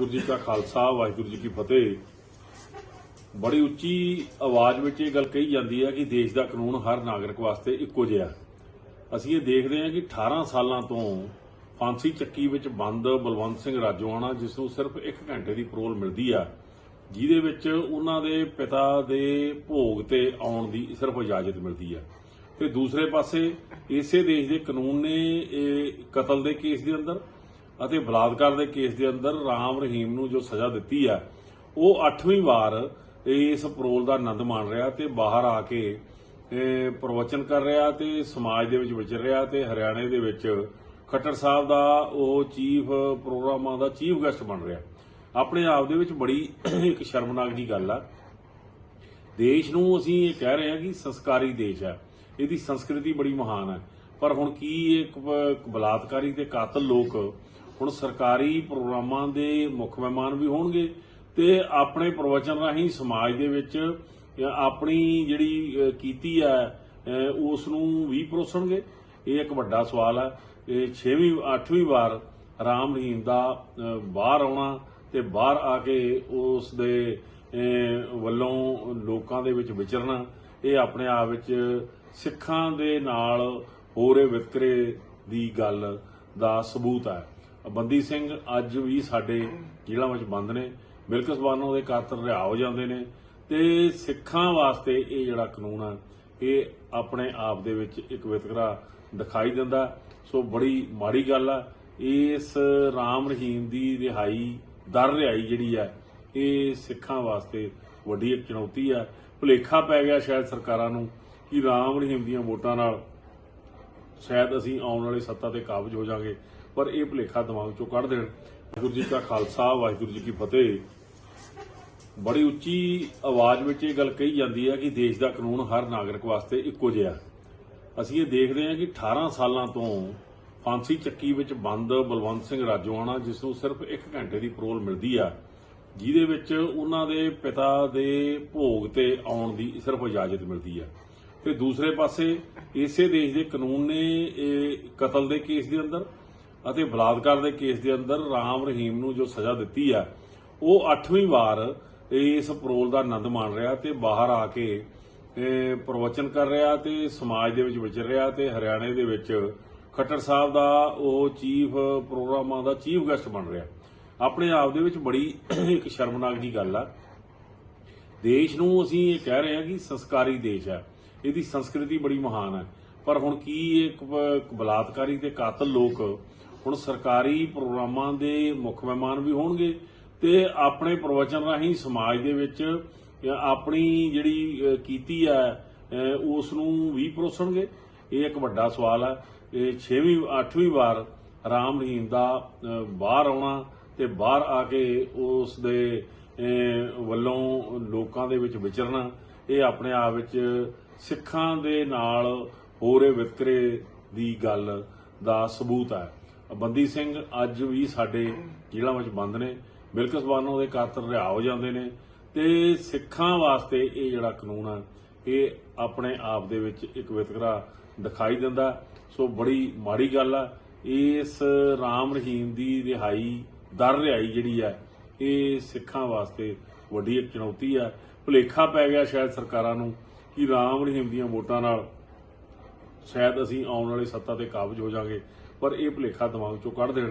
ਵਾਹਿਗੁਰੂ ਜੀ ਕਾ ਖਾਲਸਾ, ਵਾਹਿਗੁਰੂ ਜੀ ਕੀ ਫਤਿਹ। ਬੜੀ ਉੱਚੀ ਆਵਾਜ਼ ਵਿੱਚ ਇਹ ਗੱਲ ਕਹੀ ਜਾਂਦੀ ਹੈ ਕਿ ਦੇਸ਼ ਦਾ ਕਾਨੂੰਨ ਹਰ ਨਾਗਰਿਕ ਵਾਸਤੇ ਇੱਕੋ ਜਿਹਾ ਅਸੀਂ ਇਹ ਦੇਖਦੇ ਹਾਂ ਕਿ 18 ਸਾਲਾਂ ਤੋਂ ਫਾਂਸੀ ਚੱਕੀ ਵਿੱਚ ਬੰਦ ਬਲਵੰਤ ਸਿੰਘ ਰਾਜੋਆਣਾ, ਜਿਸ ਨੂੰ ਸਿਰਫ 1 ਘੰਟੇ ਦੀ ਪਰੋਲ ਮਿਲਦੀ ਆ, ਜਿਹਦੇ ਵਿੱਚ ਉਹਨਾਂ ਦੇ ਪਿਤਾ ਦੇ ਭੋਗ ਤੇ ਆਉਣ ਦੀ ਸਿਰਫ ਇਜਾਜ਼ਤ ਮਿਲਦੀ ਆ। ਤੇ ਦੂਸਰੇ ਪਾਸੇ ਇਸੇ ਦੇਸ਼ ਦੇ ਕਾਨੂੰਨ ਨੇ ਇਹ ਕਤਲ ਦੇ ਕੇਸ ਦੇ ਅੰਦਰ ਅਤੇ ਬਲਾਤਕਾਰ ਦੇ ਕੇਸ ਦੇ ਅੰਦਰ ਰਾਮ ਰਹੀਮ ਨੂੰ ਜੋ ਸਜ਼ਾ ਦਿੱਤੀ ਆ, ਉਹ 8ਵੀਂ ਵਾਰ ਇਸ ਪਰੋਲ ਦਾ ਆਨੰਦ ਮਾਣ ਰਿਹਾ ਤੇ ਬਾਹਰ ਆ ਕੇ ਪ੍ਰਵਚਨ ਕਰ ਰਿਹਾ ਤੇ ਸਮਾਜ ਦੇ ਵਿੱਚ ਵਿਚਰ ਰਿਹਾ ਤੇ ਹਰਿਆਣੇ ਦੇ ਵਿੱਚ ਖੱਟਰ ਸਾਹਿਬ ਦਾ ਉਹ ਚੀਫ ਪ੍ਰੋਗਰਾਮਾਂ ਦਾ ਚੀਫ ਗੈਸਟ ਬਣ ਰਿਹਾ। ਆਪਣੇ ਆਪ ਦੇ ਵਿੱਚ ਬੜੀ ਇੱਕ ਸ਼ਰਮਨਾਕ ਦੀ ਗੱਲ ਆ। ਦੇਸ਼ ਨੂੰ ਅਸੀਂ ਇਹ ਕਹਿ ਰਹੇ ਹਾਂ ਕਿ ਸੰਸਕਾਰੀ ਦੇਸ਼ ਹੈ ਇਹਦੀ ਸੰਸਕ੍ਰਿਤੀ ਬੜੀ ਮਹਾਨ ਹੈ ਪਰ ਹੁਣ ਕੀ ਇੱਕ ਬਲਾਤਕਾਰੀ ਤੇ ਕਾਤਲ ਲੋਕ ਹੁਣ ਸਰਕਾਰੀ ਪ੍ਰੋਗਰਾਮਾਂ ਦੇ ਮੁੱਖ ਮਹਿਮਾਨ ਵੀ ਹੋਣਗੇ ਤੇ ਆਪਣੇ ਪ੍ਰਵਚਨ ਰਾਹੀਂ ਸਮਾਜ ਦੇ ਵਿੱਚ ਆਪਣੀ ਜਿਹੜੀ ਕੀਤੀ ਹੈ ਉਸ ਨੂੰ ਵੀ ਪਰੋਸਣਗੇ। ਇਹ ਇੱਕ ਵੱਡਾ ਸਵਾਲ ਹੈ। ਇਹ 6ਵੀਂ 8ਵੀਂ ਵਾਰ ਰਾਮ ਰਹੀਮ ਦਾ ਬਾਹਰ ਆਉਣਾ ਤੇ ਬਾਹਰ ਆ ਕੇ ਉਸ ਦੇ ਵੱਲੋਂ ਲੋਕਾਂ ਦੇ ਵਿੱਚ ਵਿਚਰਨਾ, ਇਹ ਆਪਣੇ ਆਪ ਵਿੱਚ ਸਿੱਖਾਂ ਦੇ ਨਾਲ ਹੋ ਰਹੇ ਵਿਤਕਰੇ ਦੀ ਗੱਲ ਦਾ ਸਬੂਤ ਹੈ। ਬੰਦੀ ਸਿੰਘ ਅੱਜ ਵੀ ਸਾਡੇ ਜੇਲ੍ਹਾਂ ਵਿੱਚ ਬੰਦ ਨੇ। ਬਿਲਕੁਲ ਸਬਾਨੋਂ ਦੇ ਕਾਤਲ ਰਿਹਾ ਹੋ ਜਾਂਦੇ ਨੇ ਤੇ ਸਿੱਖਾਂ ਵਾਸਤੇ ਇਹ ਜਿਹੜਾ ਕਾਨੂੰਨ ਹੈ ਇਹ ਆਪਣੇ ਆਪ ਦੇ ਵਿੱਚ ਇੱਕ ਵਿਤਕਰਾ ਦਿਖਾਈ ਦਿੰਦਾ। ਸੋ ਬੜੀ ਮਾੜੀ ਗੱਲ ਆ, ਇਸ ਰਾਮ ਰਹੀਮ ਦੀ ਰਿਹਾਈ, ਦਰ ਰਿਹਾਈ ਜਿਹੜੀ ਹੈ ਇਹ ਸਿੱਖਾਂ ਵਾਸਤੇ ਵੱਡੀ ਇੱਕ ਚੁਣੌਤੀ ਆ। ਭੁਲੇਖਾ ਪੈ ਗਿਆ ਸ਼ਾਇਦ ਸਰਕਾਰਾਂ ਨੂੰ ਕਿ ਰਾਮ ਰਹੀਮ ਦੀਆਂ ਵੋਟਾਂ ਨਾਲ ਸ਼ਾਇਦ ਅਸੀਂ ਆਉਣ ਵਾਲੀ ਸੱਤਾ ਤੇ ਕਾਬਜ ਹੋ ਜਾਾਂਗੇ ਪਰ ਇਹ ਭੁਲੇਖਾ ਦਿਮਾਗ ਚੋਂ ਕੱਢ ਦੇਣ। ਵਾਹਿਗੁਰੂ ਜੀ ਕਾ ਖਾਲਸਾ, ਵਾਹਿਗੁਰੂ ਜੀ ਕੀ ਫਤਿਹ। ਬੜੀ ਉੱਚੀ ਆਵਾਜ਼ ਵਿੱਚ ਇਹ ਗੱਲ ਕਹੀ ਜਾਂਦੀ ਹੈ ਕਿ ਦੇਸ਼ ਦਾ ਕਾਨੂੰਨ ਹਰ ਨਾਗਰਿਕ ਵਾਸਤੇ ਇੱਕੋ ਜਿਹਾ। ਅਸੀਂ ਇਹ ਦੇਖਦੇ ਹਾਂ ਕਿ 18 ਸਾਲਾਂ ਤੋਂ ਫਾਂਸੀ ਚੱਕੀ ਵਿੱਚ ਬੰਦ ਬਲਵੰਤ ਸਿੰਘ ਰਾਜੋਆਣਾ, ਜਿਸ ਨੂੰ ਸਿਰਫ 1 ਘੰਟੇ ਦੀ ਪਰੋਲ ਮਿਲਦੀ ਆ, ਜਿਹਦੇ ਵਿੱਚ ਉਹਨਾਂ ਦੇ ਪਿਤਾ ਦੇ ਭੋਗ ਤੇ ਆਉਣ ਦੀ ਸਿਰਫ ਇਜਾਜ਼ਤ ਮਿਲਦੀ ਆ। ਤੇ ਦੂਸਰੇ ਪਾਸੇ ਇਸੇ ਦੇਸ਼ ਦੇ ਕਾਨੂੰਨ ਨੇ ਇਹ ਕਤਲ ਦੇ ਕੇਸ ਦੇ ਅੰਦਰ ਅਤੇ ਬਲਾਤਕਾਰ ਦੇ ਕੇਸ ਦੇ ਅੰਦਰ ਰਾਮ ਰਹੀਮ ਨੂੰ ਜੋ ਸਜ਼ਾ ਦਿੱਤੀ ਆ, ਉਹ 8ਵੀਂ ਵਾਰ ਇਸ ਪਰੋਲ ਦਾ ਆਨੰਦ ਮਾਣ ਰਿਹਾ ਤੇ ਬਾਹਰ ਆ ਕੇ ਪ੍ਰਵਚਨ ਕਰ ਰਿਹਾ ਤੇ ਸਮਾਜ ਦੇ ਵਿੱਚ ਵਿਚਰ ਰਿਹਾ ਤੇ ਹਰਿਆਣੇ ਦੇ ਵਿੱਚ ਖੱਟਰ ਸਾਹਿਬ ਦਾ ਉਹ ਚੀਫ ਪ੍ਰੋਗਰਾਮਾਂ ਦਾ ਚੀਫ ਗੈਸਟ ਬਣ ਰਿਹਾ। ਆਪਣੇ ਆਪ ਦੇ ਵਿੱਚ ਬੜੀ ਇੱਕ ਸ਼ਰਮਨਾਕ ਦੀ ਗੱਲ ਆ। ਦੇਸ਼ ਨੂੰ ਅਸੀਂ ਇਹ ਕਹਿ ਰਹੇ ਹਾਂ ਕਿ ਸੰਸਕਾਰੀ ਦੇਸ਼ ਹੈ ਇਹਦੀ ਸੰਸਕ੍ਰਿਤੀ ਬੜੀ ਮਹਾਨ ਹੈ ਪਰ ਹੁਣ ਕੀ ਇੱਕ ਬਲਾਤਕਾਰੀ ਤੇ ਕਾਤਲ ਲੋਕ ਹੁਣ ਸਰਕਾਰੀ ਪ੍ਰੋਗਰਾਮਾਂ ਦੇ ਮੁੱਖ ਮਹਿਮਾਨ ਵੀ ਹੋਣਗੇ ਤੇ ਆਪਣੇ ਪ੍ਰਵਚਨ ਰਾਹੀਂ ਸਮਾਜ ਦੇ ਵਿੱਚ ਆਪਣੀ ਜਿਹੜੀ ਕੀਤੀ ਹੈ ਉਸ ਨੂੰ ਵੀ ਪਰੋਸਣਗੇ। ਇਹ ਇੱਕ ਵੱਡਾ ਸਵਾਲ ਹੈ ਇਹ 6ਵੀਂ 8ਵੀਂ ਵਾਰ ਰਾਮ ਰਹੀਮ ਦਾ ਬਾਹਰ ਆਉਣਾ ਤੇ ਬਾਹਰ ਆ ਕੇ ਉਸ ਦੇ ਵੱਲੋਂ ਲੋਕਾਂ ਦੇ ਵਿੱਚ ਵਿਚਰਨਾ, ਇਹ ਆਪਣੇ ਆਪ ਵਿੱਚ ਸਿੱਖਾਂ ਦੇ ਨਾਲ ਹੋ ਰਹੇ ਵਿਤਕਰੇ ਦੀ ਗੱਲ ਦਾ ਸਬੂਤ ਹੈ ਬੰਦੀ ਸਿੰਘ ਅੱਜ ਵੀ ਸਾਡੇ ਜੇਲ੍ਹਾਂ ਵਿੱਚ ਬੰਦ ਨੇ। ਬਿਲਕੁਲ ਸਬਾਨੋਂ ਦੇ ਕਾਤਲ ਰਿਹਾ ਹੋ ਜਾਂਦੇ ਨੇ। ਤੇ ਸਿੱਖਾਂ ਵਾਸਤੇ ਇਹ ਜਿਹੜਾ ਕਾਨੂੰਨ ਹੈ ਇਹ ਆਪਣੇ ਆਪ ਦੇ ਵਿੱਚ ਇੱਕ ਵਿਤਕਰਾ ਦਿਖਾਈ ਦਿੰਦਾ। ਸੋ ਬੜੀ ਮਾੜੀ ਗੱਲ ਆ, ਇਸ ਰਾਮ ਰਹੀਮ ਦੀ ਰਿਹਾਈ, ਦਰ ਰਿਹਾਈ ਜਿਹੜੀ ਹੈ ਇਹ ਸਿੱਖਾਂ ਵਾਸਤੇ ਵੱਡੀ ਇੱਕ ਚੁਣੌਤੀ ਹੈ ਭੁਲੇਖਾ ਪੈ ਗਿਆ ਸ਼ਾਇਦ ਸਰਕਾਰਾਂ ਨੂੰ ਕਿ ਰਾਮ ਰਹੀਮ ਦੀਆਂ ਵੋਟਾਂ ਨਾਲ ਸ਼ਾਇਦ ਅਸੀਂ ਆਉਣ ਵਾਲੀ ਸੱਤਾ ਤੇ ਕਾਬਜ ਹੋ ਜਾਾਂਗੇ ਪਰ ਇਹ ਭੁਲੇਖਾ ਦਿਮਾਗ ਚੋਂ ਕੱਢ ਦੇਣ।